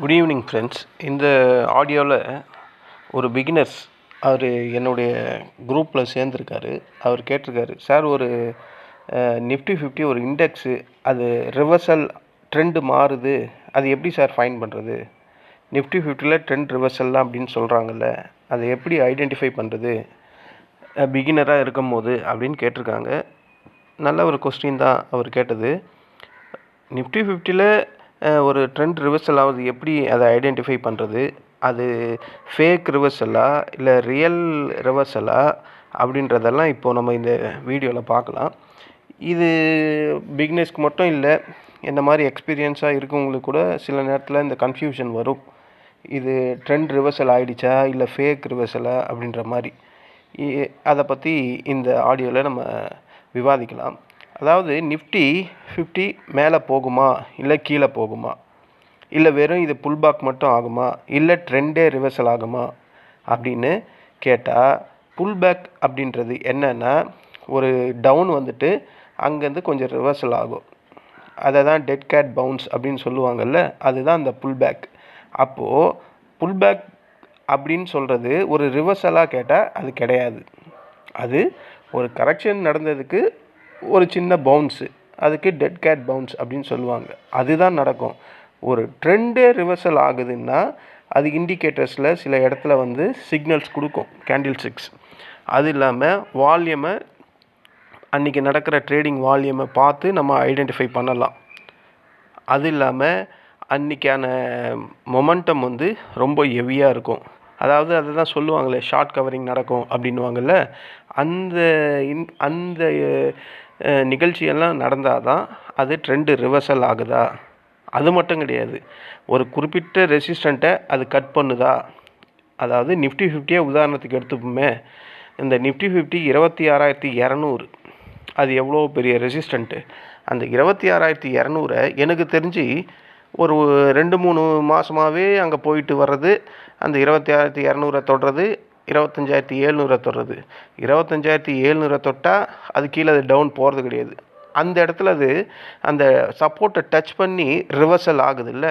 Good evening friends இந்த ஆடியோவில் ஒரு பிகினர்ஸ் அவர் என்னுடைய குரூப்பில் சேர்ந்துருக்காரு. அவர் கேட்டிருக்காரு சார் ஒரு நிஃப்டி ஃபிஃப்டி ஒரு இண்டெக்ஸு அது ரிவர்சல் ட்ரெண்டு மாறுது. அது எப்படி சார் ஃபைன் பண்ணுறது நிஃப்டி ஃபிஃப்டியில் ட்ரெண்ட் ரிவர்சல்லாம் அப்படின்னு சொல்கிறாங்கல்ல அதை எப்படி ஐடென்டிஃபை பண்ணுறது பிகினராக இருக்கும் போது அப்படின்னு கேட்டிருக்காங்க. நல்ல ஒரு கொஸ்டின் தான் அவர் கேட்டது. நிஃப்டி ஃபிஃப்டியில் ஒரு ட்ரெண்ட் ரிவர்சல் ஆகுது எப்படி அதை ஐடென்டிஃபை பண்ணுறது அது ஃபேக் ரிவர்சலா இல்லை ரியல் ரிவர்சலா அப்படின்றதெல்லாம் இப்போது நம்ம இந்த வீடியோவில் பார்க்கலாம். இது பிக்னஸ்க்கு மட்டும் இல்லை இந்த மாதிரி எக்ஸ்பீரியன்ஸாக இருக்கவங்களுக்கு கூட சில நேரத்தில் இந்த கன்ஃபியூஷன் வரும். இது ட்ரெண்ட் ரிவர்சல் ஆகிடுச்சா இல்லை ஃபேக் ரிவர்சலா அப்படின்ற மாதிரி. இ- அதை பற்றி இந்த ஆடியோவில் நம்ம விவாதிக்கலாம். அதாவது நிஃப்டி ஃபிஃப்டி மேலே போகுமா இல்லை கீழே போகுமா? இல்லை வெறும் இது புல்பாக் மட்டும் ஆகுமா? இல்லை ட்ரெண்டே ரிவர்சல் ஆகுமா? அப்படின்னு கேட்டால் புல்பேக் அப்படின்றது என்னென்னா ஒரு டவுன் வந்துட்டு அங்கேருந்து கொஞ்சம் ரிவர்சல் ஆகும். அதை தான் டெட் கேட் பவுன்ஸ் அப்படின்னு சொல்லுவாங்கல்ல அதுதான் அந்த புல்பேக் அப்போது புல்பேக் அப்படின்னு சொல்கிறது ஒரு ரிவர்சலாக கேட்டால் அது கிடையாது. அது ஒரு கரெக்ஷன் நடந்ததுக்கு ஒரு சின்ன பவுன்ஸு அதுக்கு டெட் கேட் பவுன்ஸ் அப்படின்னு சொல்லுவாங்க. அதுதான் நடக்கும். ஒரு ட்ரெண்டே ரிவர்சல் ஆகுதுன்னா அது இண்டிகேட்டர்ஸில் சில இடத்துல வந்து சிக்னல்ஸ் கொடுக்கும் கேண்டில் சிக்ஸ் அது இல்லாமல் வால்யூமை அன்றைக்கி நடக்கிற ட்ரேடிங் வால்யூமை பார்த்து நம்ம ஐடென்டிஃபை பண்ணலாம். அது இல்லாமல் அன்றைக்கான மொமெண்டம் வந்து ரொம்ப ஹெவியாக இருக்கும். அதாவது அதை தான் சொல்லுவாங்களே ஷார்ட் கவரிங் நடக்கும் அப்படின்வாங்கல்ல அந்த இன் அந்த நிகழ்ச்சியெல்லாம் நடந்தால் தான் அது ட்ரெண்டு ரிவர்சல் ஆகுதா? அது மட்டும் கிடையாது. ஒரு குறிப்பிட்ட ரெசிஸ்டண்ட்டை அது கட் பண்ணுதா? அதாவது நிஃப்டி ஃபிஃப்டியே உதாரணத்துக்கு எடுத்துப்போமே. இந்த நிஃப்டி ஃபிஃப்டி இருபத்தி ஆறாயிரத்தி இரநூறு அது எவ்வளோ பெரிய ரெசிஸ்டண்ட்டு அந்த இருபத்தி ஆறாயிரத்தி இரநூறை எனக்கு தெரிஞ்சு ஒரு ரெண்டு மூணு மாதமாகவே அங்கே போயிட்டு வர்றது அந்த இருபத்தி ஆறாயிரத்தி இரநூறை தொடுறது இருபத்தஞ்சாயிரத்தி ஏழ்நூறை தொடுறது. இருபத்தஞ்சாயிரத்தி ஏழ்நூறை தொட்டால் அது கீழே அது டவுன் போகிறது கிடையாது. அந்த இடத்துல அது அந்த சப்போர்ட்டை டச் பண்ணி ரிவர்சல் ஆகுது இல்லை.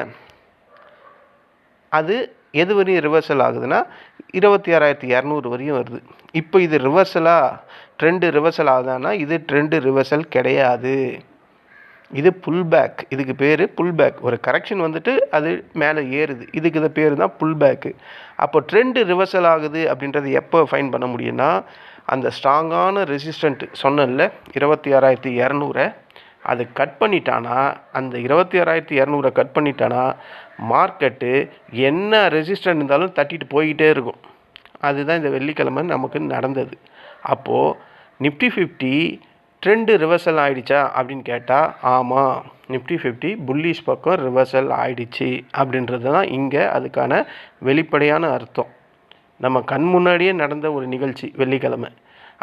அது எது வரையும் ரிவர்சல் ஆகுதுன்னா இருபத்தி ஆறாயிரத்தி இரநூறு வரையும் வருது. இப்போ இது ரிவர்சலாக ட்ரெண்டு ரிவர்சல் ஆகுதான்னா இது ட்ரெண்டு ரிவர்சல் கிடையாது. இது புல் பேக் இதுக்கு பேர் புல் பேக் ஒரு கரெக்ஷன் வந்துட்டு அது மேலே ஏறுது. இதுக்கு இதை பேர் தான் புல் பேக்கு அப்போ ட்ரெண்டு ரிவர்சல் ஆகுது அப்படின்றது எப்போ ஃபைன் பண்ண முடியும்னா அந்த ஸ்ட்ராங்கான ரெசிஸ்டண்ட் சொன்னல இருபத்தி ஆறாயிரத்தி இரநூறை அது கட் பண்ணிட்டானா அந்த இருபத்தி ஆறாயிரத்தி இரநூறை கட் பண்ணிட்டானா மார்க்கெட்டு என்ன ரெசிஸ்டன்ட் இருந்தாலும் தட்டிட்டு போய்கிட்டே இருக்கும். அதுதான் இந்த வெள்ளிக்கிழமை நமக்கு நடந்தது. அப்போது நிஃப்டி ஃபிஃப்டி ட்ரெண்டு ரிவர்சல் ஆகிடுச்சா அப்படின்னு கேட்டால் ஆமாம் நிஃப்டி ஃபிஃப்டி புல்லிஷ் பக்கம் ரிவர்சல் ஆகிடுச்சி அப்படின்றது தான் இங்கே அதுக்கான வெளிப்படையான அர்த்தம். நம்ம கண் முன்னாடியே நடந்த ஒரு நிகழ்ச்சி வெள்ளிக்கிழமை.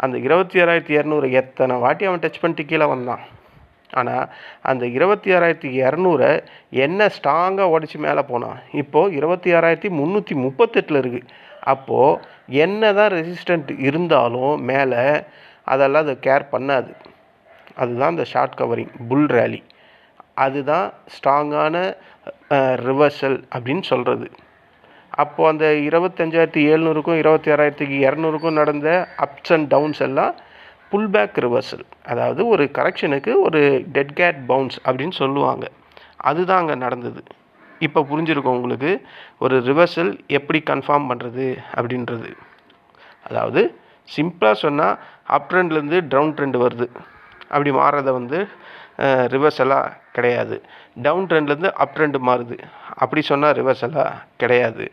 அந்த இருபத்தி ஆறாயிரத்தி இரநூறு எத்தனை வாட்டி அவன் டச் பண்ணிட்டு கீழே வந்தான். ஆனால் அந்த இருபத்தி ஆறாயிரத்தி இரநூறை என்ன ஸ்ட்ராங்காக உடச்சி மேலே போனான். இப்போது இருபத்தி ஆறாயிரத்தி முந்நூற்றி முப்பத்தெட்டில் இருக்குது அப்போது என்ன தான் ரெசிஸ்டண்ட் இருந்தாலும் மேலே அதெல்லாம் அதை கேர் பண்ணாது. அதுதான் இந்த ஷார்ட் கவரிங் புல் ரேலி அதுதான் ஸ்ட்ராங்கான ரிவர்சல் அப்படின்னு சொல்கிறது அப்போது அந்த இருபத்தஞ்சாயிரத்தி எழுநூறுக்கும் இருபத்தி ஆறாயிரத்துக்கு இரநூறுக்கும் நடந்த அப்ஸ் அண்ட் டவுன்ஸ் எல்லாம் புல் பேக் ரிவர்சல் அதாவது ஒரு கரெக்ஷனுக்கு ஒரு டெட் கேட் பவுன்ஸ் அப்படின்னு சொல்லுவாங்க. அதுதான் அங்கே நடந்தது. இப்போ புரிஞ்சிருக்கும் உங்களுக்கு ஒரு ரிவர்சல் எப்படி கன்ஃபார்ம் பண்ணுறது அப்படின்றது. அதாவது சிம்பிளாக சொன்னால் அப் ட்ரெண்ட்லேருந்து டவுன் ட்ரெண்ட் வருது. அப்படி மாறுறத வந்து ரிவர்சலாக கிடையாது. டவுன் ட்ரெண்ட்லேருந்து அப் ட்ரெண்டு மாறுது. அப்படி சொன்னால் ரிவர்சலாக கிடையாது.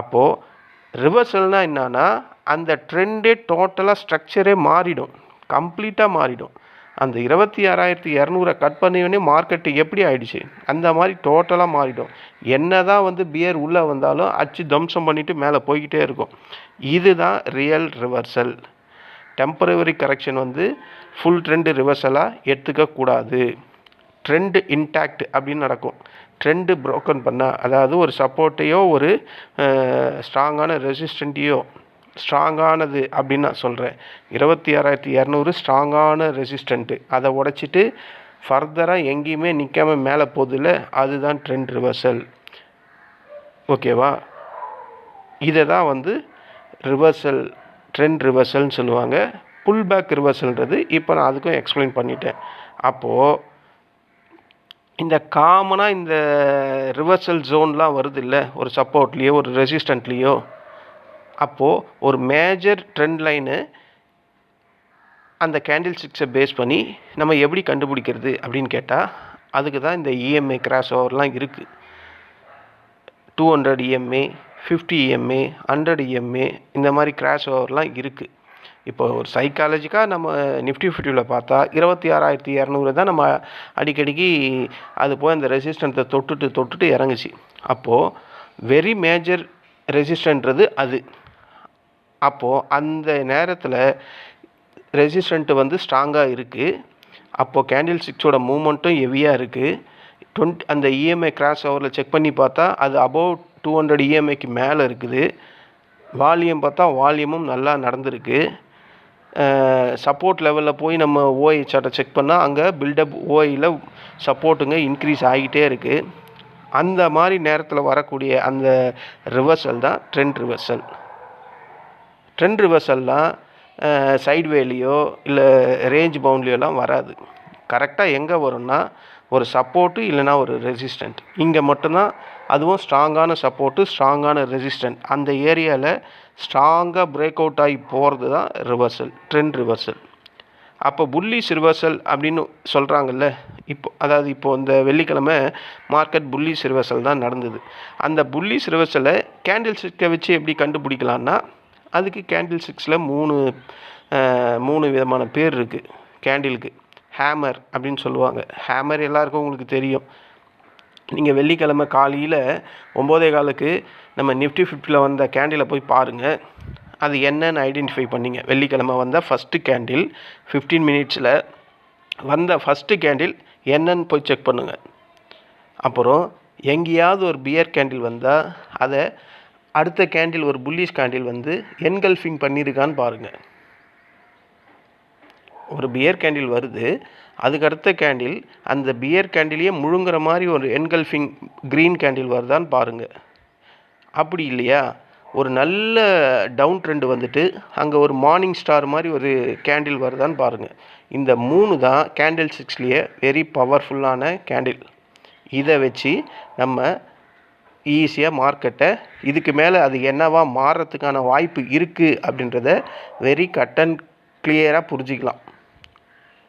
அப்போது ரிவர்சல்னால் என்னன்னா அந்த ட்ரெண்டே டோட்டலாக ஸ்ட்ரக்சரே மாறிடும். கம்ப்ளீட்டாக மாறிடும். அந்த இருபத்தி ஆறாயிரத்தி இரநூறை கட் பண்ணியோடனே மார்க்கெட்டு எப்படி ஆயிடுச்சு? அந்த மாதிரி டோட்டலாக மாறிடும். என்ன தான் வந்து பியர் உள்ளே வந்தாலும் அச்சு தம்சம் பண்ணிவிட்டு மேலே போய்கிட்டே இருக்கும். இதுதான் ரியல் ரிவர்சல் டெம்பரவரி கரெக்ஷன் வந்து ஃபுல் ட்ரெண்டு ரிவர்சலாக எடுத்துக்கக்கூடாது. ட்ரெண்டு இன்டாக்ட் அப்படின்னு நடக்கும். ட்ரெண்டு ப்ரோக்கன் பண்ணால் அதாவது ஒரு சப்போர்ட்டையோ ஒரு ஸ்ட்ராங்கான ரெசிஸ்டண்ட்டையோ ஸ்ட்ராங்கானது அப்படின்னு நான் சொல்கிறேன் இருபத்தி ஆறாயிரத்தி இரநூறு ஸ்ட்ராங்கான ரெசிஸ்டண்ட்டு அதை உடச்சிட்டு ஃபர்தராக எங்கேயுமே நிற்காமல் மேலே போதில்ல அதுதான் ட்ரெண்ட் ரிவர்சல் ஓகேவா இதை தான் வந்து ரிவர்சல் ட்ரெண்ட் ரிவர்சல்னு சொல்லுவாங்க. புல் பேக் ரிவர்சல்ன்றது இப்போ நான் அதுக்கும் எக்ஸ்பிளைன் பண்ணிட்டேன். அப்போது இந்த காமனாக இந்த ரிவர்சல் ஜோன்லாம் வருது இல்லை ஒரு சப்போர்ட்லேயோ ஒரு ரெசிஸ்டண்ட்லேயோ அப்போது ஒரு மேஜர் ட்ரெண்ட் லைனு அந்த கேண்டில் ஸ்டிக்ஸை பேஸ் பண்ணி நம்ம எப்படி கண்டுபிடிக்கிறது அப்படின்னு கேட்டால் அதுக்கு தான் இந்த இஎம்ஏ கிராஸ் ஓவர்லாம் இருக்குது two hundred EMA fifty EMA hundred EMA இந்த மாதிரி கிராஷ் ஓவர்லாம் இருக்குது இப்போ ஒரு சைக்காலஜிக்காக நம்ம நிஃப்டி ஃபிஃப்டியில் பார்த்தா இருபத்தி ஆறாயிரத்தி இரநூறு தான் நம்ம அடிக்கடிக்கு அது போய் அந்த ரெசிஸ்டண்ட்டை தொட்டுட்டு தொட்டுட்டு இறங்குச்சு. அப்போது வெரி மேஜர் ரெசிஸ்டன்ட்றது அது. அப்போது அந்த நேரத்தில் ரெசிஸ்டண்ட்டு வந்து ஸ்ட்ராங்காக இருக்குது அப்போது கேண்டில் சிக்ஸோட மூமெண்ட்டும் ஹெவியாக இருக்குது டுவெண்ட் அந்த இஎம்ஐ கிராஸ் ஓவரில் செக் பண்ணி பார்த்தா அது அபவ் டூ ஹண்ட்ரட் இஎம்ஐக்கு மேலே இருக்குது. வால்யூம் பார்த்தா வால்யூமும் நல்லா நடந்திருக்கு. சப்போர்ட் லெவலில் போய் நம்ம ஓஐ சார்ட்டை செக் பண்ணால் அங்கே பில்டப் ஓஐயில் சப்போர்ட்டுங்க இன்க்ரீஸ் ஆகிட்டே இருக்குது அந்த மாதிரி நேரத்தில் வரக்கூடிய அந்த ரிவர்சல் தான் ட்ரெண்ட் ரிவர்சல் ட்ரெண்ட் ரிவர்சல்லாம் சைட்வேலையோ இல்லை ரேஞ்ச் பவுண்ட்லேயோலாம் வராது. கரெக்டாக எங்கே வரும்னா ஒரு சப்போர்ட்டு இல்லைனா ஒரு ரெசிஸ்டண்ட் இங்கே மட்டும்தான் அதுவும் ஸ்ட்ராங்கான சப்போர்ட்டு ஸ்ட்ராங்கான ரெசிஸ்டண்ட் அந்த ஏரியாவில் ஸ்ட்ராங்காக பிரேக் அவுட் ஆகி போகிறது தான் ரிவர்சல் ட்ரெண்ட் ரிவர்சல் அப்போ புல்லிஸ் ரிவர்சல் அப்படின்னு சொல்கிறாங்கல்ல இப்போ அதாவது இப்போ இந்த வெள்ளிக்கிழமை மார்க்கெட் புல்லிஸ் ரிவர்சல் தான் நடந்தது. அந்த புல்லிஸ் ரிவர்சலை கேண்டில் ஸ்டிக்கை வச்சு எப்படி கண்டுபிடிக்கலான்னா அதுக்கு கேண்டில் ஸ்டிக்ஸில் மூணு மூணு விதமான பேர் இருக்குது கேண்டிலுக்கு ஹேமர் அப்படின்னு சொல்லுவாங்க. ஹேமர் எல்லாருக்கும் உங்களுக்கு தெரியும். நீங்கள் வெள்ளிக்கிழமை காலையில் ஒம்போதே காலுக்கு நம்ம நிஃப்டி ஃபிஃப்டியில் வந்த கேண்டிலை போய் பாருங்கள் அது என்னன்னு ஐடென்டிஃபை பண்ணிங்க. வெள்ளிக்கிழமை வந்த ஃபஸ்ட்டு கேண்டில் ஃபிஃப்டீன் மினிட்ஸில் வந்த ஃபஸ்ட்டு கேண்டில் என்னன்னு போய் செக் பண்ணுங்கள் அப்புறம் எங்கேயாவது ஒரு பியர் கேண்டில் வந்தால் அதை அடுத்த கேண்டில் ஒரு புல்லிஷ் கேண்டில் வந்து என்கல்ஃபிங் பண்ணியிருக்கான்னு பாருங்கள் ஒரு பியர் கேண்டில் வருது. அதுக்கு அடுத்த கேண்டில் அந்த பியர் கேண்டிலேயே முழுங்குற மாதிரி ஒரு என்கல்ஃபிங் க்ரீன் கேண்டில் வருதான்னு பாருங்கள் அப்படி இல்லையா? ஒரு நல்ல டவுன் ட்ரெண்டு வந்துட்டு அங்கே ஒரு மார்னிங் ஸ்டார் மாதிரி ஒரு கேண்டில் வருதான்னு பாருங்கள் இந்த மூணு தான் கேண்டில் சிக்ஸ்லேயே வெரி பவர்ஃபுல்லான கேண்டில் இதை வச்சு நம்ம ஈஸியாக மார்க்கெட்டை இதுக்கு மேலே அது என்னவா மாறுறதுக்கான வாய்ப்பு இருக்குது அப்படின்றத வெரி கட் அண்ட் கிளியராக புரிஞ்சிக்கலாம்.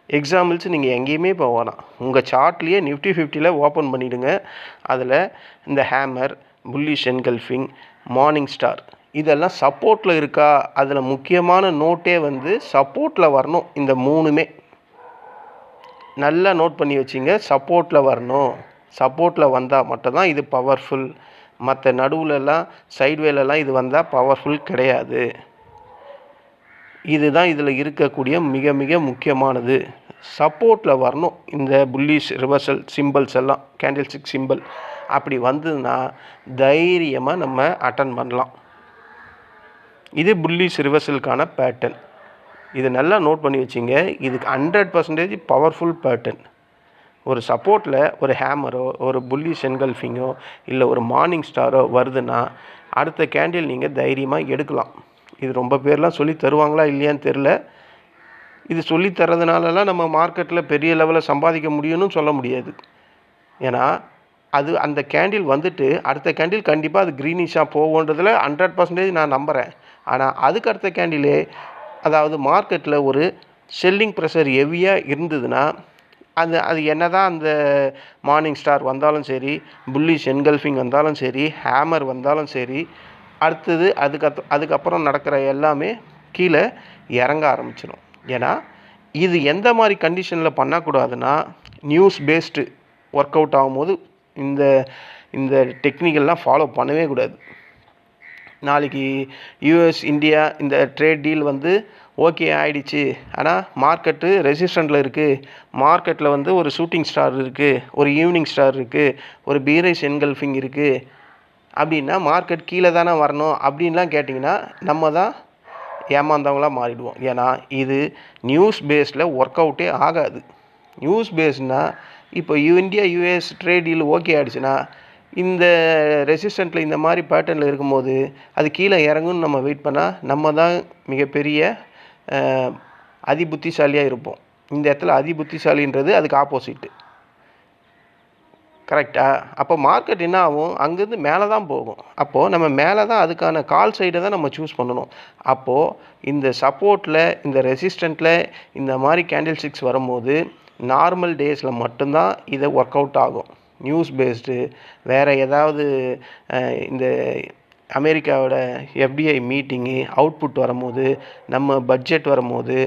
எக்ஸாம்பிள்ஸ் நீங்கள் எங்கேயுமே போக வேணாம். உங்கள் சார்ட்லேயே நிஃப்டி ஃபிஃப்டியில் ஓப்பன் பண்ணிவிடுங்க அதில் இந்த hammer bullish engulfing morning star இதெல்லாம் சப்போர்ட்டில் இருக்கா? அதில் முக்கியமான நோட்டே வந்து சப்போர்ட்டில் வரணும். இந்த மூணுமே. நல்லா நோட் பண்ணி வச்சிங்க. சப்போர்ட்டில் வரணும். சப்போர்ட்டில் வந்தால் மட்டும்தான் இது பவர்ஃபுல் மற்ற நடுவுலலாம் சைட்வேலலாம் இது வந்தால் பவர்ஃபுல் கிடையாது. இதுதான் இதில் இருக்கக்கூடிய மிக மிக முக்கியமானது. சப்போர்ட்டில் வரணும். இந்த புல்லிஷ் ரிவர்சல் சிம்பிள்ஸ் எல்லாம் கேண்டில் ஸ்டிக் சிம்பிள் அப்படி வந்ததுன்னா தைரியமாக நம்ம அட்டன் பண்ணலாம். இது புல்லிஷ் ரிவர்சலுக்கான பேட்டர்ன் இது நல்லா நோட் பண்ணி வச்சிங்க. இதுக்கு ஹண்ட்ரட் பர்சன்டேஜ் பவர்ஃபுல் பேட்டர்ன் ஒரு சப்போர்ட்டில் ஒரு ஹேமரோ ஒரு புல்லி என்கல்ஃபிங்கோ இல்லை ஒரு மார்னிங் ஸ்டாரோ வருதுன்னா அடுத்த கேண்டில் நீங்கள் தைரியமாக எடுக்கலாம். இது ரொம்ப பேர்லாம் சொல்லி தருவாங்களா இல்லையான்னு தெரில இது சொல்லி தர்றதுனாலலாம் நம்ம மார்க்கெட்டில் பெரிய லெவலில் சம்பாதிக்க முடியும்னு சொல்ல முடியாது. ஏன்னா அது அந்த கேண்டில் வந்துட்டு அடுத்த கேண்டில் கண்டிப்பாக அது க்ரீனிஷாக போகுன்றதில் ஹண்ட்ரட் பர்சன்டேஜ் நான் நம்புகிறேன் ஆனால் அதுக்கு அடுத்த கேண்டிலே அதாவது மார்க்கெட்டில் ஒரு செல்லிங் ப்ரெஷர் ஹெவியாக இருந்ததுன்னா அது அது என்ன தான் அந்த மார்னிங் ஸ்டார் வந்தாலும் சரி புல்லிஷ் என்கல்ஃபிங் வந்தாலும் சரி ஹேமர் வந்தாலும் சரி அடுத்தது அதுக்கு அதுக்கப்புறம் நடக்கிற எல்லாமே கீழே இறங்க ஆரம்பிச்சிடும் ஏன்னா இது எந்த மாதிரி கண்டிஷனில் பண்ணக்கூடாதுன்னா நியூஸ் பேஸ்டு ஒர்க் அவுட் ஆகும்போது இந்த இந்த டெக்னிக்கெல்லாம் ஃபாலோ பண்ணவே கூடாது. நாளைக்கு யூஎஸ் இந்தியா இந்த ட்ரேட் டீல் வந்து ஓகே ஆயிடுச்சு. ஆனால் மார்க்கெட்டு ரெசிஸ்டண்ட்டில் இருக்குது மார்க்கெட்டில் வந்து ஒரு ஷூட்டிங் ஸ்டார் இருக்குது ஒரு ஈவினிங் ஸ்டார் இருக்குது ஒரு பீரைஸ் என்கல்ஃபிங் இருக்குது அப்படின்னா மார்க்கெட் கீழே தானே வரணும் அப்படின்லாம் கேட்டிங்கன்னா நம்ம தான் ஏமாந்தவங்களாக மாறிடுவோம். ஏன்னா இது நியூஸ் பேஸில் ஒர்க் அவுட்டே ஆகாது. நியூஸ் பேஸ்னால் இப்போ India US trade deal okay ஆகிடுச்சுன்னா இந்த ரெசிஸ்டண்ட்டில் இந்த மாதிரி பேட்டர்னில் இருக்கும்போது அது கீழே இறங்கும்னு நம்ம வெயிட் பண்ணால் நம்ம தான் மிகப்பெரிய அதிபுத்திசாலியாக இருப்போம். இந்த இடத்துல அதிபுத்திசாலின்றது அதுக்கு ஆப்போசிட்டு கரெக்டாக அப்போ மார்க்கெட் என்ன ஆகும் அங்கேருந்து மேலே தான் போகும். அப்போது நம்ம மேலே தான் அதுக்கான கால் சைடை தான் நம்ம சூஸ் பண்ணணும். அப்போது இந்த சப்போர்ட்டில் இந்த ரெசிஸ்டண்ட்டில் இந்த மாதிரி கேண்டில் ஸ்டிக்ஸ் வரும்போது நார்மல் டேஸில் மட்டும்தான் இதை ஒர்க் அவுட் ஆகும். நியூஸ் பேஸ்டு வேறு ஏதாவது இந்த அமெரிக்காவோட எஃப்டிஐ மீட்டிங்கு அவுட்புட் வரும்போது நம்ம பட்ஜெட் வரும்போது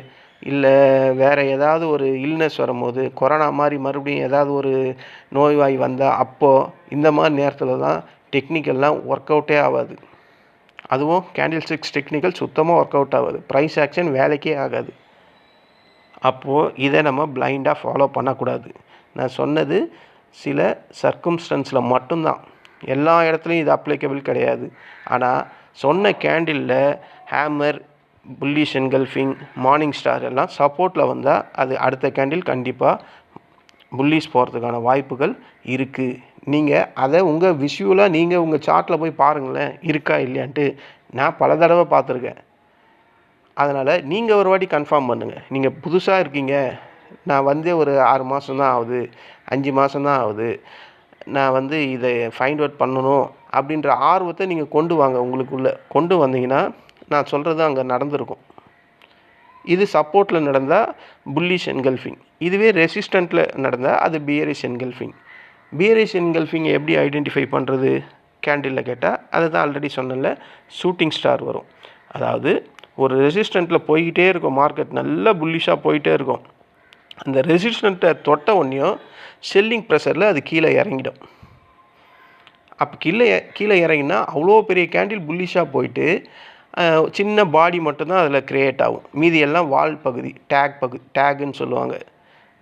இல்லை வேறு ஏதாவது ஒரு இல்னஸ் வரும்போது கொரோனா மாதிரி மறுபடியும் ஏதாவது ஒரு நோய்வாய் வந்தால் அப்போது இந்த மாதிரி நேரத்தில் தான் டெக்னிக்கல்லாம் ஒர்க் அவுட்டே ஆகாது. அதுவும் கேண்டில் ஸ்டிக்ஸ் டெக்னிக்கல் சுத்தமாக ஒர்க் அவுட் ஆகாது. ப்ரைஸ் ஆக்ஷன் வேலைக்கே ஆகாது. அப்போது இதை நம்ம பிளைண்டாக ஃபாலோ பண்ணக்கூடாது. நான் சொன்னது சில சர்க்கும்ஸ்டன்ஸில் மட்டும்தான். எல்லா இடத்துலையும் இது அப்ளிகபிள் கிடையாது. ஆனால் சொன்ன கேண்டிலில் hammer bullish engulfing morning star எல்லாம் சப்போர்ட்டில் வந்தால் அது அடுத்த கேண்டில் கண்டிப்பாக புல்லிஷ் போகிறதுக்கான வாய்ப்புகள் இருக்குது நீங்கள் அதை உங்கள் விஷுவலாக நீங்கள் உங்கள் சார்ட்டில் போய் பாருங்களேன் இருக்கா இல்லையான்ட்டு நான் பல தடவை பார்த்துருக்கேன். அதனால் நீங்கள் ஒரு வாட்டி கன்ஃபார்ம் பண்ணுங்கள் நீங்கள் புதுசாக இருக்கீங்க. நான் வந்து ஒரு ஆறு மாதம் தான் ஆகுது அஞ்சு மாதம் தான் ஆகுது. நான் வந்து இதை ஃபைண்ட் அவுட் பண்ணணும் அப்படின்ற ஆர்வத்தை நீங்கள் கொண்டு வாங்க. உங்களுக்குள்ளே கொண்டு வந்தீங்கன்னா நான் சொல்கிறது அங்கே நடந்திருக்கும். இது சப்போர்ட்டில் நடந்தால் புல்லிஷ் என்கல்ஃபிங் இதுவே ரெசிஸ்டண்ட்டில் நடந்தால் அது பியரிஷ் என்கல்ஃபிங் பியரிஷ் என்கல்ஃபிங் எப்படி ஐடென்டிஃபை பண்ணுறது கேண்டிலில் கேட்டால் அதை தான் ஆல்ரெடி சொன்னல ஷூட்டிங் ஸ்டார் வரும். அதாவது ஒரு ரெசிஸ்டண்ட்டில் போய்கிட்டே இருக்கும் மார்க்கெட் நல்லா புல்லிஷாக போயிட்டே இருக்கும். அந்த ரெசிஸ்டண்ட்டை தொட்ட உடனேயும் செல்லிங் ப்ரெஷரில் அது கீழே இறங்கிடும். அப்போ கீழே கீழே இறங்கினா அவ்வளோ பெரிய கேண்டில் புல்லிஷாக போயிட்டு சின்ன பாடி மட்டும்தான் அதில் க்ரியேட் ஆகும். மீதி எல்லாம் வால் பகுதி டேக் பகுதி டேக்குன்னு சொல்லுவாங்க.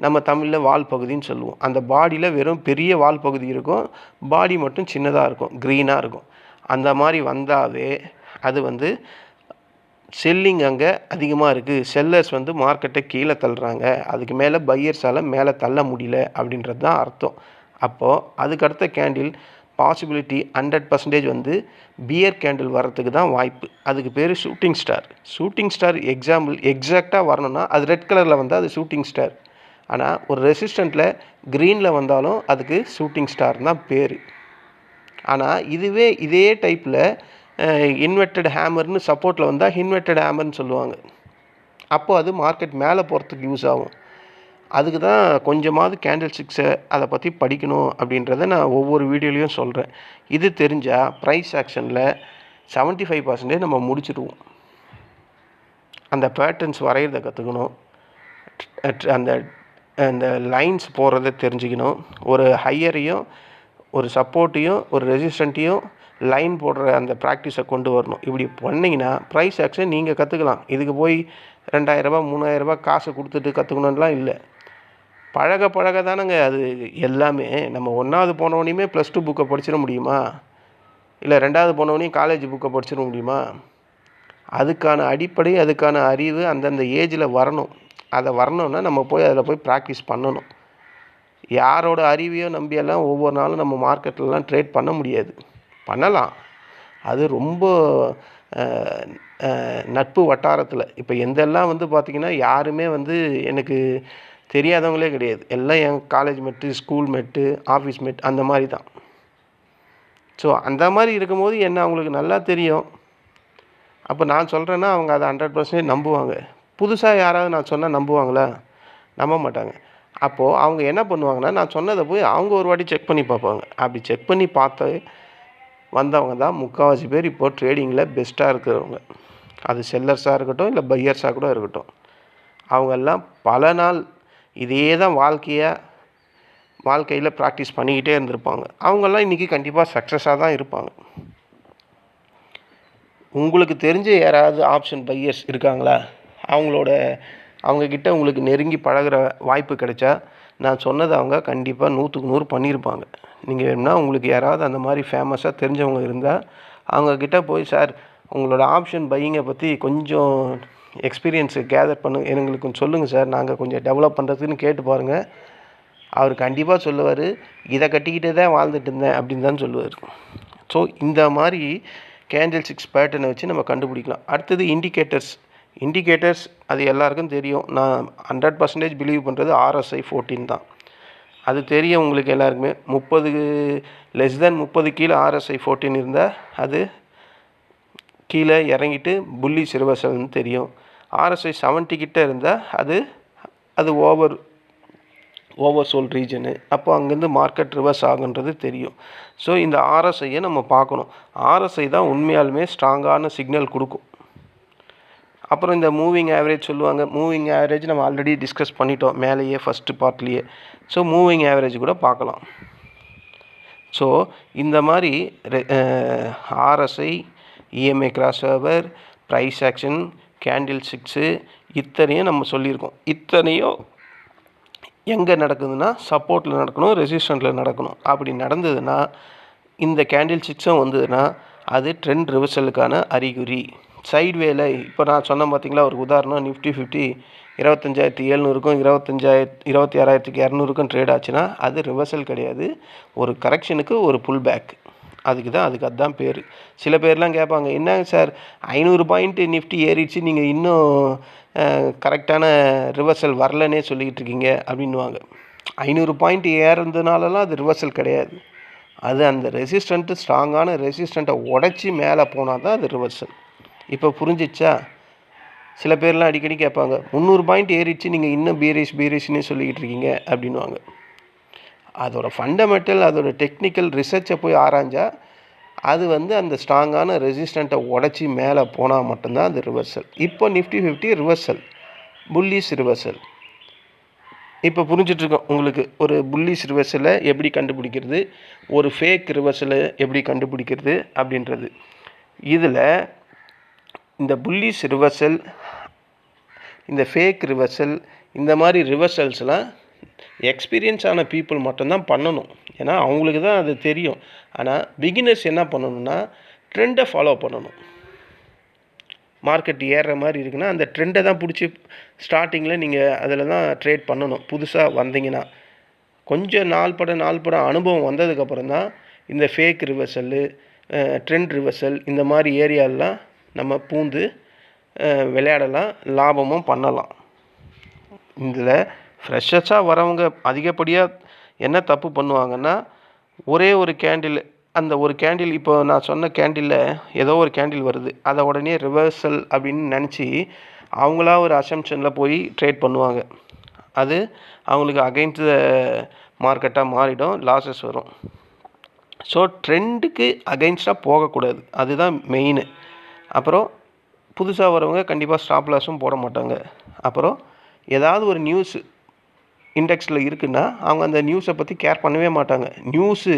நம்ம தமிழில் வால் பகுதின்னு சொல்லுவோம். அந்த பாடியில் வெறும் பெரிய வால் பகுதி இருக்கும். பாடி மட்டும் சின்னதாக இருக்கும் க்ரீனாக இருக்கும். அந்த மாதிரி வந்தாவே அது வந்து செல்லிங் அங்கே அதிகமாக இருக்குது செல்லர்ஸ் வந்து மார்க்கெட்டை கீழே தள்ளுறாங்க. அதுக்கு மேலே பையர்ஸால் மேலே தள்ள முடியல அப்படின்றது தான் அர்த்தம். அப்போது அதுக்கடுத்த கேண்டில் பாசிபிலிட்டி ஹண்ட்ரட் பர்சன்டேஜ் வந்து பியர் கேண்டில் வர்றதுக்கு தான் வாய்ப்பு. அதுக்கு பேர் shooting star shooting star example எக்ஸாக்டாக வரணும்னா அது ரெட் கலரில் வந்தால் அது ஷூட்டிங் ஸ்டார் ஆனால் ஒரு ரெசிஸ்டண்ட்டில் க்ரீனில் வந்தாலும் அதுக்கு ஷூட்டிங் ஸ்டார் தான் பேர். ஆனால் இதுவே இதே டைப்பில் இன்வெர்டட் ஹேமர்னு சப்போர்ட்டில் வந்தால் இன்வெர்டட் ஹேமர்னு சொல்லுவாங்க. அப்போது அது மார்க்கெட் மேலே போகிறதுக்கு யூஸ் ஆகும். அதுக்கு தான் கொஞ்சமாவது கேண்டில் ஸ்டிக்ஸை அதை பற்றி படிக்கணும் அப்படின்றத நான் ஒவ்வொரு வீடியோலையும் சொல்கிறேன் இது தெரிஞ்சால் ப்ரைஸ் ஆக்ஷனில் 75% ஃபைவ் பர்சன்டேஜ் நம்ம முடிச்சிடுவோம். அந்த பேட்டர்ன்ஸ் வரைகிறத கற்றுக்கணும் அந்த அந்த லைன்ஸ் போடுறத தெரிஞ்சுக்கணும். ஒரு ஹையரையும் ஒரு சப்போர்ட்டையும் ஒரு ரெசிஸ்டண்ட்டையும் லைன் போடுற அந்த ப்ராக்டிஸை கொண்டு வரணும். இப்படி பண்ணிங்கன்னா ப்ரைஸ் ஆக்ஷன் நீங்கள் கற்றுக்கலாம் இதுக்கு போய் ரெண்டாயிரரூபா மூணாயிரரூபா காசை கொடுத்துட்டு கற்றுக்கணுன்லாம் இல்லை. பழக பழக தானங்க அது எல்லாமே. நம்ம ஒன்றாவது போனவனையுமே ப்ளஸ் டூ புக்கை படிச்சிட முடியுமா? இல்லை ரெண்டாவது போனவனையும் காலேஜ் புக்கை படிச்சிட முடியுமா? அதுக்கான அடிப்படை அதுக்கான அறிவு அந்தந்த ஏஜில் வரணும். அதை வரணும்னா நம்ம போய் அதில் போய் ப்ராக்டிஸ் பண்ணணும். யாரோட அறிவையோ நம்பியெல்லாம் ஒவ்வொரு நாளும் நம்ம மார்க்கெட்லலாம் ட்ரேட் பண்ண முடியாது. பண்ணலாம். அது ரொம்ப நட்பு வட்டாரத்தில். இப்போ எந்தெல்லாம் வந்து பார்த்திங்கன்னா யாருமே வந்து எனக்கு தெரியாதவங்களே கிடையாது. எல்லாம் என் college mate school mate office mate அந்த மாதிரி தான். ஸோ அந்த மாதிரி இருக்கும்போது என்ன அவங்களுக்கு நல்லா தெரியும். அப்போ நான் சொல்கிறேன்னா அவங்க அதை ஹண்ட்ரட் பர்சன்டேஜ் நம்புவாங்க. புதுசாக யாராவது நான் சொன்னால் நம்புவாங்களா? நம்ப மாட்டாங்க. அப்போது அவங்க என்ன பண்ணுவாங்கன்னா நான் சொன்னதை போய் அவங்க ஒரு வாட்டி செக் பண்ணி பார்ப்பாங்க. அப்படி செக் பண்ணி பார்த்து வந்தவங்க தான் முக்கால்வாசி பேர் இப்போது ட்ரேடிங்கில் பெஸ்ட்டாக இருக்கிறவங்க. அது செல்லர்ஸாக இருக்கட்டும் இல்லை பையர்ஸாக கூட இருக்கட்டும். அவங்கெல்லாம் பல நாள் இதே தான் வாழ்க்கையை வாழ்க்கையில் ப்ராக்டிஸ் பண்ணிக்கிட்டே இருந்திருப்பாங்க. அவங்கெல்லாம் இன்றைக்கி கண்டிப்பாக சக்ஸஸாக தான் இருப்பாங்க. உங்களுக்கு தெரிஞ்ச யாராவது ஆப்ஷன் பையர்ஸ் இருக்காங்களா? அவங்களோட அவங்கக்கிட்ட உங்களுக்கு நெருங்கி பழகுற வாய்ப்பு கிடைச்சா நான் சொன்னதை அவங்க கண்டிப்பாக நூற்றுக்கு நூறு பண்ணியிருப்பாங்க. நீங்கள் வேணும்னா உங்களுக்கு யாராவது அந்த மாதிரி ஃபேமஸாக தெரிஞ்சவங்க இருந்தால் அவங்கக்கிட்ட போய் சார் உங்களோட ஆப்ஷன் பையிங்கை பற்றி கொஞ்சம் எக்ஸ்பீரியன்ஸு கேதர் பண்ணு எங்களுக்கு கொஞ்சம் சொல்லுங்கள் சார். நாங்கள் கொஞ்சம் டெவலப் பண்ணுறதுக்குன்னு கேட்டு பாருங்கள் அவர் கண்டிப்பாக சொல்லுவார். இதை கட்டிக்கிட்டே தான் வாழ்ந்துட்டு இருந்தேன் அப்படின்னு தான் சொல்லுவார். ஸோ இந்த மாதிரி கேண்டில் சிக்ஸ் பேட்டர்னை வச்சு நம்ம கண்டுபிடிக்கலாம். அடுத்தது இண்டிகேட்டர்ஸ் இண்டிகேட்டர்ஸ் அது எல்லாருக்கும் தெரியும். நான் ஹண்ட்ரட் பர்சன்டேஜ் பிலீவ் பண்ணுறது ஆர்எஸ்ஐ ஃபோர்டீன் தான். அது தெரியும் உங்களுக்கு எல்லாருக்குமே. முப்பது லெஸ் தென் முப்பது கீழே ஆர்எஸ்ஐ ஃபோர்டீன் இருந்தால் அது கீழே இறங்கிட்டு புள்ளி சிறுவசல்னு தெரியும். ஆர்எஸ்ஐ செவன்ட்டி கிட்டே இருந்தால் அது அது ஓவர் ஓவர் சோல் ரீஜனு அப்போ அங்கேருந்து மார்க்கெட் ரிவர்ஸ் ஆகுன்றது தெரியும். ஸோ இந்த ஆர்எஸ்ஐயை நம்ம பார்க்கணும். ஆர்எஸ்ஐ தான் உண்மையாலுமே ஸ்ட்ராங்கான சிக்னல் கொடுக்கும். அப்புறம் இந்த மூவிங் ஆவரேஜ் சொல்லுவாங்க. மூவிங் ஆவரேஜ் நம்ம ஆல்ரெடி டிஸ்கஸ் பண்ணிட்டோம். மேலேயே ஃபஸ்ட்டு பார்ட்லேயே ஸோ மூவிங் ஆவரேஜ் கூட பார்க்கலாம். ஸோ இந்த மாதிரி RSI EMI cross over price action candle sticks இத்தனையும் நம்ம சொல்லியிருக்கோம். இத்தனையும் எங்கே நடக்குதுன்னா சப்போர்ட்டில் நடக்கணும் ரெசிஸ்டண்ட்டில் நடக்கணும். அப்படி நடந்ததுன்னா இந்த கேண்டில் சிக்ஸும் வந்ததுன்னா அது ட்ரெண்ட் ரிவர்சலுக்கான அறிகுறி. சைட்வேல இப்போ நான் சொன்னேன் பார்த்தீங்களா ஒரு உதாரணம் நிஃப்டி ஃபிஃப்டி இருபத்தஞ்சாயிரத்தி எழுநூறுக்கும் இருபத்தஞ்சாயிரத்தி இருபத்தி ஆறாயிரத்துக்கு இரநூறுக்கும் ட்ரேட் ஆச்சுன்னா அது ரிவர்சல் கிடையாது. ஒரு கரெக்ஷனுக்கு ஒரு புல் பேக் அதுக்கு தான் அதுக்கு அதுதான் பேர். சில பேர்லாம் கேட்பாங்க என்னங்க சார் ஐநூறு பாயிண்ட்டு நிஃப்டி ஏறிடுச்சு நீங்கள் இன்னும் கரெக்டான ரிவர்சல் வரலன்னே சொல்லிக்கிட்டு இருக்கீங்க அப்படின்வாங்க ஐநூறு பாயிண்ட் ஏறதுனாலலாம் அது ரிவர்சல் கிடையாது. அது அந்த ரெசிஸ்டண்ட்டு ஸ்ட்ராங்கான ரெசிஸ்டண்ட்டை உடச்சி மேலே போனால் தான் அது ரிவர்சல் இப்போ புரிஞ்சிச்சா? சில பேர்லாம் அடிக்கடி கேட்பாங்க முந்நூறு பாயிண்ட் ஏறிடுச்சு நீங்கள் இன்னும் பீரிஷ் பீரிஷ்னே சொல்லிக்கிட்டு இருக்கீங்க அப்படின்வாங்க அதோடய ஃபண்டமெண்டல் அதோட டெக்னிக்கல் ரிசர்ச்சை போய் ஆராய்ஞ்சால் அது வந்து அந்த ஸ்ட்ராங்கான ரெசிஸ்டண்ட்டை உடச்சி மேலே போனால் மட்டும்தான் அது ரிவர்சல் இப்போ Nifty fifty reversal bullish reversal இப்போ புரிஞ்சிட்ருக்கோம் உங்களுக்கு ஒரு புல்லிஸ் ரிவர்சலை எப்படி கண்டுபிடிக்கிறது ஒரு ஃபேக் ரிவர்சலை எப்படி கண்டுபிடிக்கிறது அப்படின்றது. இதில் இந்த புல்லிஸ் ரிவர்சல் இந்த ஃபேக் ரிவர்சல் இந்த மாதிரி ரிவர்சல்ஸ்லாம் எக்ஸ்பீரியன்ஸ் ஆன பீப்புள் மட்டும்தான் பண்ணணும். ஏன்னா அவங்களுக்கு தான் அது தெரியும். ஆனால் பிகினர்ஸ் என்ன பண்ணணும்னா ட்ரெண்டை ஃபாலோ பண்ணணும். மார்க்கெட் ஏறுற மாதிரி இருக்குன்னா அந்த ட்ரெண்டை தான் பிடிச்சி ஸ்டார்டிங்கில் நீங்கள் அதில் தான் ட்ரேட் பண்ணணும். புதுசாக வந்தீங்கன்னா. கொஞ்சம் நாள் பட நாள் பட அனுபவம் வந்ததுக்கப்புறம் தான் இந்த ஃபேக் ரிவர்சல்லு ட்ரெண்ட் ரிவர்சல் இந்த மாதிரி ஏரியாலெலாம் நம்ம பூந்து விளையாடலாம் லாபமும் பண்ணலாம். இதில் ஃப்ரெஷர்ஸாக வரவங்க அதிகப்படியாக என்ன தப்பு பண்ணுவாங்கன்னா ஒரே ஒரு கேண்டில் அந்த ஒரு கேண்டில் இப்போ நான் சொன்ன கேண்டிலில் ஏதோ ஒரு கேண்டில் வருது. அதை உடனே ரிவர்சல் அப்படின்னு நினச்சி அவங்களா ஒரு அசம்ஷனில் போய் ட்ரேட் பண்ணுவாங்க. அது அவங்களுக்கு அகைன்ஸ்ட் த மார்க்கெட்டாக மாறிடும் லாஸஸ் வரும். ஸோ ட்ரெண்டுக்கு அகைன்ஸ்டாக போகக்கூடாது. அதுதான் மெயின் அப்புறம் புதுசாக வரவங்க கண்டிப்பாக ஸ்டாப் லாஸும் போட மாட்டாங்க. அப்புறம் ஏதாவது ஒரு நியூஸ் இண்டெக்ஸில் இருக்குன்னா அவங்க அந்த நியூஸை பற்றி கேர் பண்ணவே மாட்டாங்க. நியூஸு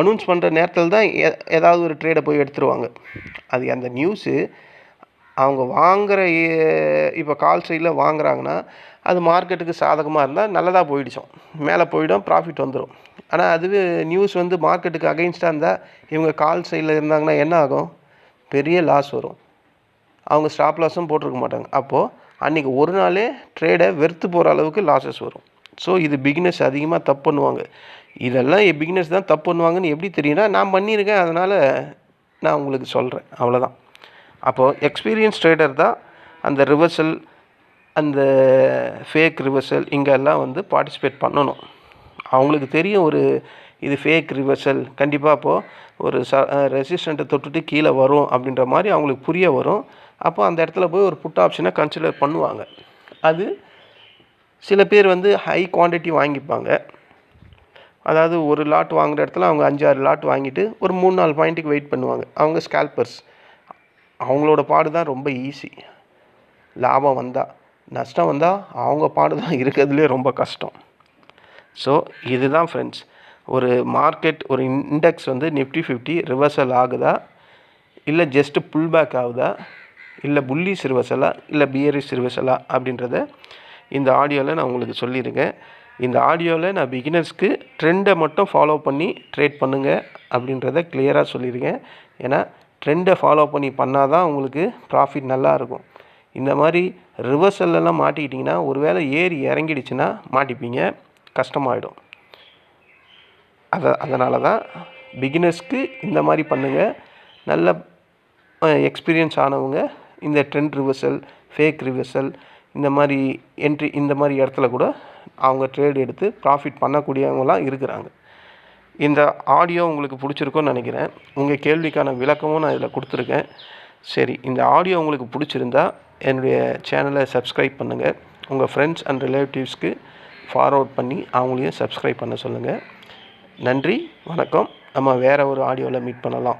அனௌன்ஸ் பண்ணுற நேரத்தில் தான் எ ஏதாவது ஒரு ட்ரேடை போய் எடுத்துருவாங்க. அது அந்த நியூஸு அவங்க வாங்குகிற இப்போ கால் சைடில் வாங்குறாங்கன்னா அது மார்க்கெட்டுக்கு சாதகமாக இருந்தால் நல்லதாக போயிடுச்சோம். மேலே போயிடும் ப்ராஃபிட் வந்துடும் ஆனால் அதுவே நியூஸ் வந்து மார்க்கெட்டுக்கு அகைன்ஸ்டாக இருந்தால் இவங்க கால் சைடில் இருந்தாங்கன்னா என்ன ஆகும்? பெரிய லாஸ் வரும். அவங்க ஸ்டாப் லாஸும் போட்டிருக்க மாட்டாங்க. அப்போது அன்றைக்கி ஒரு நாளே ட்ரேடை வெறுத்து போகிற அளவுக்கு லாஸஸ் வரும். ஸோ இது பிகினர்ஸ் அதிகமாக தப்பு பண்ணுவாங்க. இதெல்லாம் பிகினர்ஸ் தான் தப்பு பண்ணுவாங்கன்னு எப்படி தெரியும்னா நான் பண்ணியிருக்கேன் அதனால் நான் உங்களுக்கு சொல்கிறேன் அவ்வளோதான் அப்போது எக்ஸ்பீரியன்ஸ் ட்ரேடர் தான் அந்த ரிவர்சல் அந்த ஃபேக் ரிவர்சல் இங்கெல்லாம் வந்து பார்ட்டிசிபேட் பண்ணணும். அவங்களுக்கு தெரியும் ஒரு இது ஃபேக் ரிவர்சல் கண்டிப்பாக அப்போது ஒரு ச ரெசிஸ்டண்ட்டை தொட்டுட்டு கீழே வரும் அப்படின்ற மாதிரி அவங்களுக்கு புரிய வரும். அப்போ அந்த இடத்துல போய் ஒரு புட் ஆப்ஷனை கன்சிடர் பண்ணுவாங்க. அது சில பேர் வந்து ஹை குவான்டிட்டி வாங்கிப்பாங்க. அதாவது ஒரு லாட் வாங்குகிற இடத்துல அவங்க அஞ்சாறு லாட் வாங்கிட்டு ஒரு மூணு நாலு பாயிண்ட்டுக்கு வெயிட் பண்ணுவாங்க. அவங்க ஸ்கேல்பர்ஸ் அவங்களோட பாடு தான் ரொம்ப ஈஸி லாபம் வந்தால் நஷ்டம் வந்தால் அவங்க பாடு தான் இருக்கிறதுலே ரொம்ப கஷ்டம். ஸோ இதுதான் ஃப்ரெண்ட்ஸ் ஒரு மார்க்கெட் ஒரு இண்டெக்ஸ் வந்து நிஃப்டி ஃபிஃப்டி ரிவர்சல் ஆகுதா? இல்லை ஜஸ்ட்டு புல் பேக் ஆகுதா? இல்லை புல்லிஸ் ரிவர்சலா இல்லை பியரிஸ் ரிவர்சலா அப்படின்றத இந்த ஆடியோவில் நான் உங்களுக்கு சொல்லியிருக்கேன் இந்த ஆடியோவில் நான் பிகினர்ஸ்க்கு ட்ரெண்டை மட்டும் ஃபாலோ பண்ணி ட்ரேட் பண்ணுங்கள் அப்படின்றத கிளியராக சொல்லியிருக்கேன் ஏன்னா ட்ரெண்டை ஃபாலோ பண்ணி பண்ணால் தான் உங்களுக்கு ப்ராஃபிட் நல்லா இருக்கும். இந்த மாதிரி ரிவர்சல்லாம் மாட்டிக்கிட்டிங்கன்னா ஒருவேளை ஏறி இறங்கிடுச்சுன்னா மாட்டிப்பீங்க. கஷ்டமாயிடும். அதை அதனால தான் பிகினர்ஸ்க்கு இந்த மாதிரி பண்ணுங்கள் நல்ல எக்ஸ்பீரியன்ஸ் ஆனவங்க இந்த ட்ரெண்ட் ரிவர்சல் ஃபேக் ரிவர்சல் இந்த மாதிரி என்ட்ரி இந்த மாதிரி இடத்துல கூட அவங்க ட்ரேட் எடுத்து ப்ராஃபிட் பண்ணக்கூடியவங்களாம் இருக்கிறாங்க. இந்த ஆடியோ உங்களுக்கு பிடிச்சிருக்குன்னு நினைக்கிறேன். உங்கள் கேள்விக்கான விளக்கமும் நான் இதில் கொடுத்துருக்கேன். சரி இந்த ஆடியோ உங்களுக்கு பிடிச்சிருந்தா என்னுடைய சேனலை சப்ஸ்கிரைப் பண்ணுங்கள் உங்கள் ஃப்ரெண்ட்ஸ் அண்ட் ரிலேட்டிவ்ஸ்க்கு ஃபார்வர்ட் பண்ணி அவங்களையும் சப்ஸ்கிரைப் பண்ண சொல்லுங்கள் நன்றி வணக்கம். நம்ம வேறு ஒரு ஆடியோவில் மீட் பண்ணலாம்.